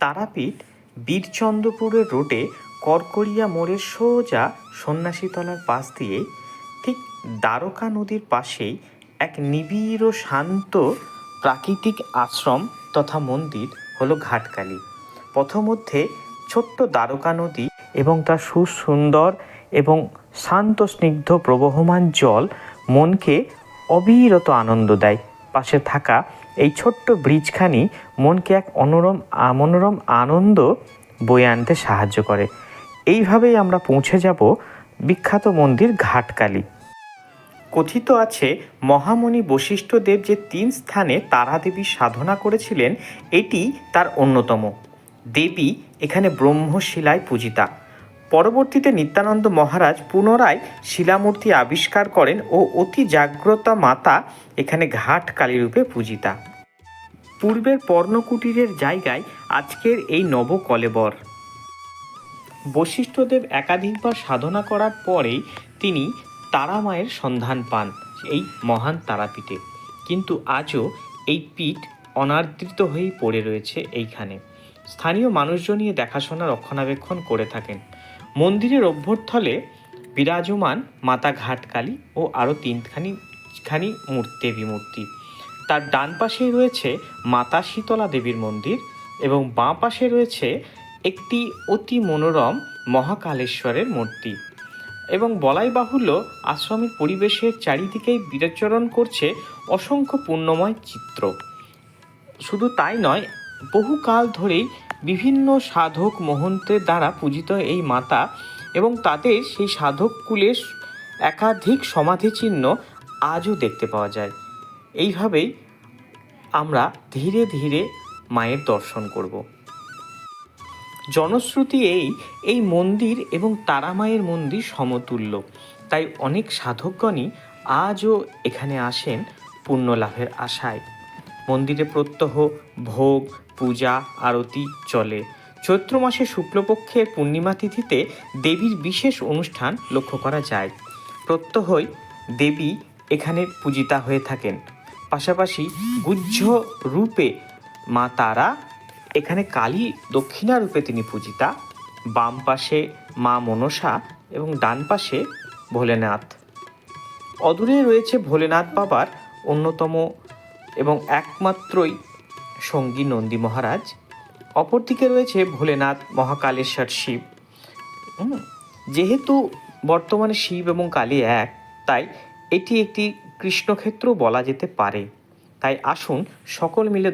তারাপীঠ বীরচন্দ্রপুরের রোডে করকরিয়া মোড়ের সোজা সন্ন্যাসীতলার পাশ দিয়ে ঠিক দ্বারকা নদীর পাশেই এক নিবিড় ও শান্ত প্রাকৃতিক আশ্রম তথা মন্দির হলো ঘাটকালী। পথমধ্যে ছোট্ট দ্বারকা নদী এবং তার সুসুন্দর এবং শান্ত স্নিগ্ধ প্রবহমান জল মনকে অবিরত আনন্দ দেয়। পাশে থাকা এই ছোট্ট ব্রিজখানি মনকে এক অনরম মনোরম আনন্দ বয়ে আনতে সাহায্য করে। এইভাবেই আমরা পৌঁছে যাব বিখ্যাত মন্দির ঘাটকালী। কথিত আছে, মহামণি বশিষ্ঠদেব যে তিন স্থানে তারাদেবীর সাধনা করেছিলেন, এটি তার অন্যতম। দেবী এখানে ব্রহ্মশিলায় পূজিতা। পরবর্তীতে নিত্যানন্দ মহারাজ পুনরায় শিলামূর্তি আবিষ্কার করেন ও অতি জাগ্রতা মাতা এখানে ঘাট কালীরূপে পূজিতা। পূর্বের পর্ণকুটিরের জায়গায় আজকের এই নবকলেবর। বশিষ্ঠদেব একাধিকবার সাধনা করার পরেই তিনি তারামায়ের সন্ধান পান এই মহান তারাপীঠে। কিন্তু আজও এই পীঠ অনাদৃত হয়েই পড়ে রয়েছে এইখানে। স্থানীয় মানুষজনই দেখাশোনা, রক্ষণাবেক্ষণ করে থাকেন। মন্দিরের অভ্যর্থলে বিরাজমান মাতা ঘাটকালী ও আরও তিনখানি, খানি মূর্তি দেবী মূর্তি তার ডান পাশেই রয়েছে মাতা শীতলা দেবীর মন্দির এবং বাঁ পাশে রয়েছে একটি অতি মনোরম মহাকালেশ্বরের মূর্তি। এবং বলাই বাহুল্য আশ্রমের পরিবেশের চারিদিকেই বিরাচরণ করছে অসংখ্য পুণ্যময় চিত্র। শুধু তাই নয় বহুকাল ধরেই বিভিন্ন সাধক মহন্তের দ্বারা পূজিত এই মাতা এবং তাদের সেই সাধক কুলের একাধিক সমাধিচিহ্ন আজও দেখতে পাওয়া যায়। এইভাবেই আমরা ধীরে ধীরে মায়ের দর্শন করব। জনশ্রুতি এই এই মন্দির এবং তারামায়ের মন্দির সমতুল্য। তাই অনেক সাধকগণই আজও এখানে আসেন পুণ্য লাভের আশায়। মন্দিরে প্রত্যহ ভোগ, পূজা, আরতি চলে। চৈত্র মাসে শুক্লপক্ষের পূর্ণিমা তিথিতে দেবীর বিশেষ অনুষ্ঠান লক্ষ্য করা যায়। প্রত্যহই দেবী এখানে পূজিতা হয়ে থাকেন। পাশাপাশি গুহ্য রূপে মা তারা, এখানে কালী দক্ষিণা রূপে তিনি পূজিতা, বাম পাশে মা মনসা এবং ডান পাশে ভোলেনাথ। অদূরে রয়েছে ভোলেনাথ বাবার অন্যতম এবং একমাত্রই সঙ্গী নন্দী মহারাজ। অপরদিকে রয়েছে ভোলেনাথ মহাকালেশ্বর শিব। যেহেতু বর্তমানে শিব এবং কালী এক, তাই এটি একটি কৃষ্ণক্ষেত্র বলা যেতে পারে। তাই আসুন সকল মিলে